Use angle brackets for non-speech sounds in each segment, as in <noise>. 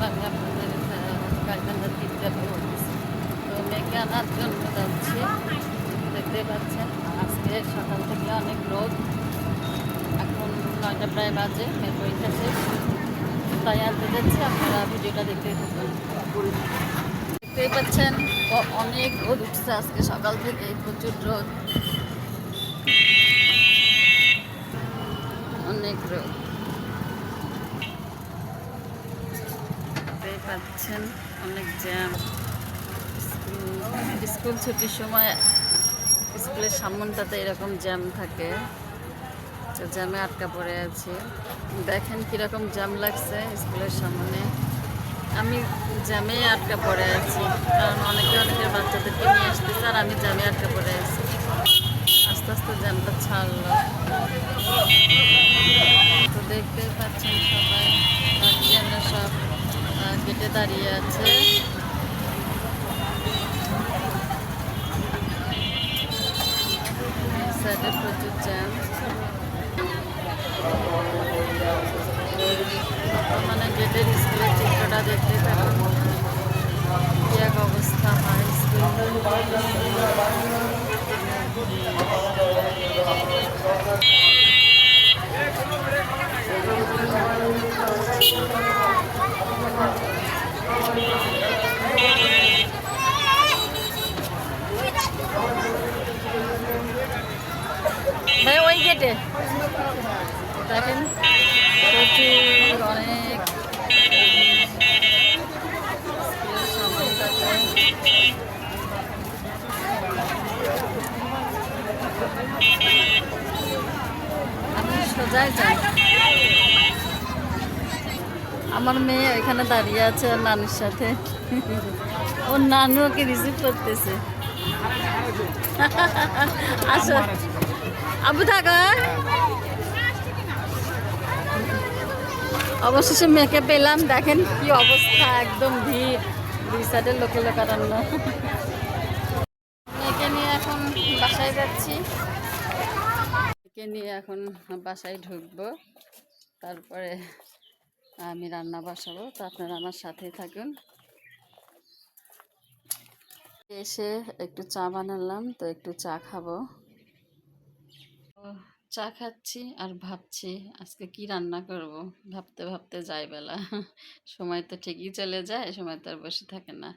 তো মেয়েকে আনার জন্য যাচ্ছি দেখতে পাচ্ছেন আজকে সকাল থেকে অনেক রোদ। এখন নয়টা প্রায় বাজে মেয়ের তাই আনতে যাচ্ছি আপনারা ভিডিওটা দেখতেই থাকুন দেখতেই পাচ্ছেন অনেক রোদ উঠছে আজকে সকাল থেকে প্রচুর রোদ। অনেক রোদ। পাচ্ছেন অনেক জ্যাম স্কুল ছুটির সময় স্কুলের সামনটাতে এরকম জ্যাম থাকে। তো জ্যামে আটকা পড়ে আছি। দেখেন কীরকম জ্যাম লাগছে স্কুলের সামনে। আমি জ্যামে আটকা পড়ে আছি। কারণ অনেকে অনেকের বাচ্চাদেরকে নিয়ে আসতেছে আর আমি জ্যামে আটকা পড়ে আছি। আস্তে আস্তে জ্যামটা ছাড়লো তো দেখতেই পাচ্ছেন সবাই গার্জিয়ানরা সব আহ, গেটে দাঁড়িয়ে আছে। সাইডে প্রচুর জ্যাম মানে গেটের স্কুলের চিত্রটা দেখতে থাকুন কি এক অবস্থা হয় ভাই ওই দেখেন অনেক যাই আমার মেয়ে এখানে দাঁড়িয়ে আছে ওর নানুর সাথে। ওর নানু ওকে রিসিভ করতেছে। <laughs> আসো। আবু অবশেষে মেয়েকে পেলাম। দেখেন কি অবস্থা, একদম ভিড়। দুই সাইডের লোকে লোকারণ্য। মেয়েকে নিয়ে এখন বাসায় যাচ্ছি। মেয়েকে নিয়ে এখন বাসায় ঢুকবো। তারপরে আমি রান্না বসাবো। তো আপনারা আমার সাথেই থাকুন। এসে একটু চা বানালাম, তো একটু চা খাব। চা খাচ্ছি আর ভাবছি আজকে কি রান্না করব? ভাবতে ভাবতে যাই বেলা। <laughs> সময় তো ঠিকই চলে যায়, সময় তো আর বসে থাকে না।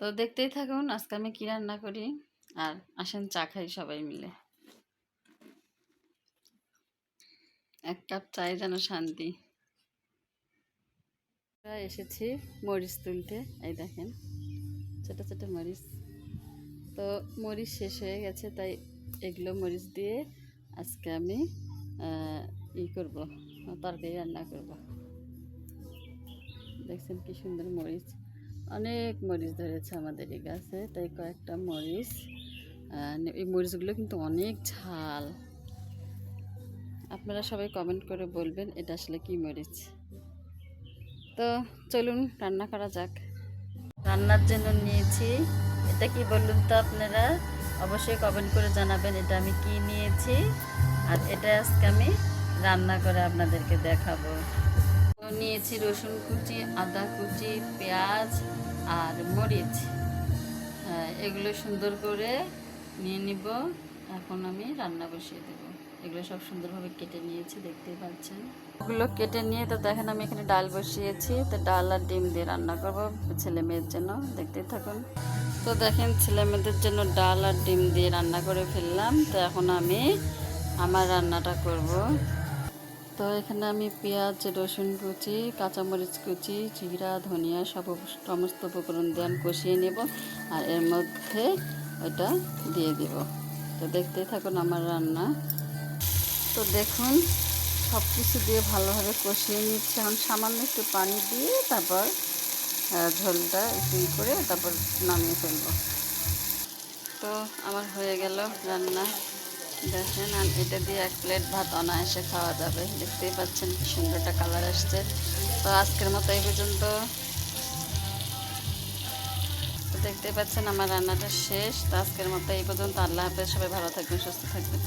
তো দেখতেই থাকুন আজকে আমি কি রান্না করি আর আসেন চা খাই সবাই মিলে। এক কাপ চাই যেন শান্তি। এসেছি মরিচ তুলতে, এই দেখেন, ছোট ছোট মরিচ। তো মরিচ শেষ হয়ে গেছে, তাই এগুলো মরিচ দিয়ে আজকে আমি ই করব, তরকারি রান্না করব। দেখছেন কি সুন্দর মরিচ। অনেক মরিচ ধরেছে আমাদের এই গাছে, তাই কয়েকটা মরিচ এই মরিচগুলো কিন্তু অনেক ঝাল। আপনারা সবাই কমেন্ট করে বলবেন, এটা আসলে কি মরিচ? তো চলুন, রান্না করা যাক। রান্নার জন্য নিয়েছি, এটা কি বলুন তো আপনারা? অবশ্যই কমেন্ট করে জানাবেন এটা আমি কি নিয়েছি। আর এটা আজকে আমি রান্না করে আপনাদেরকে দেখাবো। নিয়েছি রসুন কুচি, আদা কুচি, পেঁয়াজ আর মরিচ। হ্যাঁ এগুলো সুন্দর করে নিয়ে নিব। এখন আমি রান্না বসিয়ে দেবো। এগুলো সব সুন্দরভাবে কেটে নিয়েছি, দেখতেই পাচ্ছেন। ওগুলো কেটে নিয়ে, তো দেখেন আমি এখানে ডাল বসিয়েছি। তো ডাল আর ডিম দিয়ে রান্না করব ছেলে মেয়ের জন্য, দেখতেই থাকুন। তো দেখেন ছেলে মেয়েদের জন্য ডাল আর ডিম দিয়ে রান্না করে ফেললাম। তো এখন আমি আমার রান্নাটা করব। তো এখানে আমি পেঁয়াজ, রসুন কুচি, কাঁচামরিচ কুচি, জিরা, ধনিয়া, সব সমস্ত উপকরণ দিয়ে আমি কষিয়ে নেব। আর এর মধ্যে ওটা দিয়ে দেব। তো দেখতেই থাকুন আমার রান্না। তো দেখুন, সব কিছু দিয়ে ভালোভাবে কষিয়ে নিচ্ছে। এখন সামান্য একটু পানি দিয়ে তারপর ঝোলটা একটু করে তারপর নামিয়ে ফেলব। তো আমার হয়ে গেল রান্না। দেখেন, আর এটা দিয়ে এক প্লেট ভাত অনায়াসে খাওয়া যাবে। দেখতেই পাচ্ছেন কি সুন্দর একটা কালার আসছে। তো আজকের মতো এই পর্যন্ত। তো দেখতেই পাচ্ছেন আমার রান্নাটা শেষ। তো আজকের মতো এই পর্যন্ত। আল্লাহ হাফেজ। সবাই ভালো থাকবেন, সুস্থ থাকবেন।